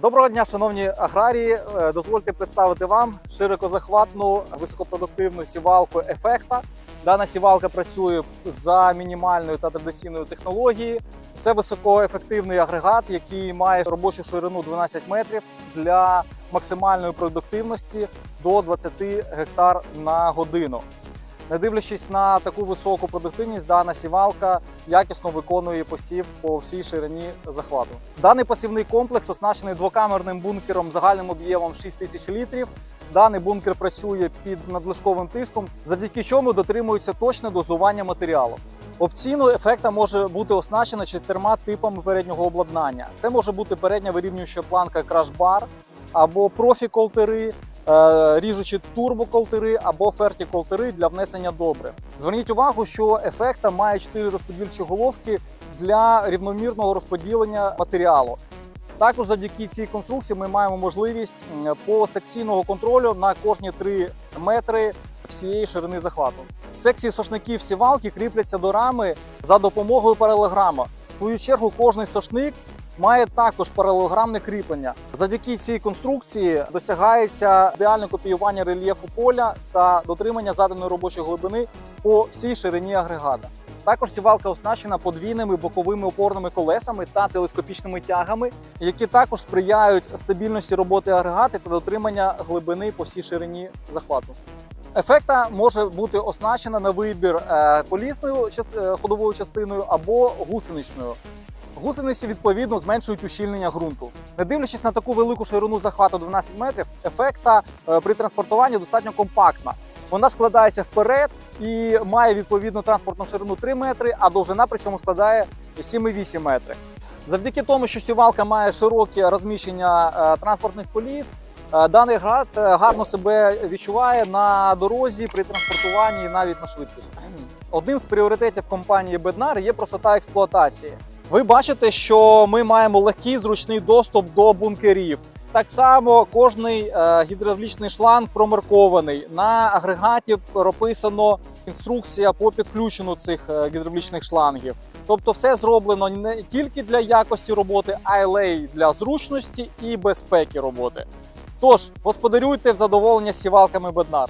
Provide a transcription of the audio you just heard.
Доброго дня, шановні аграрії. Е, Дозвольте представити вам широкозахватну високопродуктивну сівалку ефекта. Дана сівалка працює за мінімальною та традиційною технологією. Це високоефективний агрегат, який має робочу ширину 12 метрів для максимальної продуктивності до 20 гектар на годину. Не дивлячись на таку високу продуктивність, дана сівалка якісно виконує посів по всій ширині захвату. Даний посівний комплекс оснащений двокамерним бункером загальним об'ємом 6 тисяч літрів. Даний бункер працює під надлишковим тиском, завдяки чому дотримується точне дозування матеріалу. Опційно ефекта може бути оснащена чотирма типами переднього обладнання. Це може бути передня вирівнююча планка крашбар або профі-колтери, ріжучі турбоколтери або ферті-колтери для внесення добрив. Зверніть увагу, що ефекта має 4 розподільчі головки для рівномірного розподілення матеріалу. Також завдяки цій конструкції ми маємо можливість м, по секційного контролю на кожні 3 метри всієї ширини захвату. Секції сошників сівалки кріпляться до рами за допомогою паралелограма. В свою чергу, кожний сошник має також паралелограмне кріплення. Завдяки цій конструкції досягається ідеальне копіювання рельєфу поля та дотримання заданої робочої глибини по всій ширині агрегата. Також сівалка оснащена подвійними боковими опорними колесами та телескопічними тягами, які також сприяють стабільності роботи агрегата та дотримання глибини по всій ширині захвату. Ефекта може бути оснащена на вибір е, колісною част- е, ходовою частиною або гусеничною. Гусениці відповідно зменшують ущільнення ґрунту. Не дивлячись на таку велику ширину захвату 12 метрів, ефекта е, при транспортуванні достатньо компактна. Вона складається вперед і має відповідну транспортну ширину 3 метри, а довжина при цьому складає 7,8 метри. Завдяки тому, що сівалка має широке розміщення е, транспортних коліс, е, даний град гарно себе відчуває на дорозі при транспортуванні і навіть на швидкості. Одним з пріоритетів компанії Bednar є простота експлуатації. Ви бачите, що ми маємо легкий зручний доступ до бункерів. Так само кожний е, гідравлічний шланг промаркований. На агрегаті прописано інструкція по підключенню цих е, гідравлічних шлангів. Тобто, все зроблено не тільки для якості роботи, а й для зручності і безпеки роботи. Тож господарюйте в задоволення сівалками Беднар.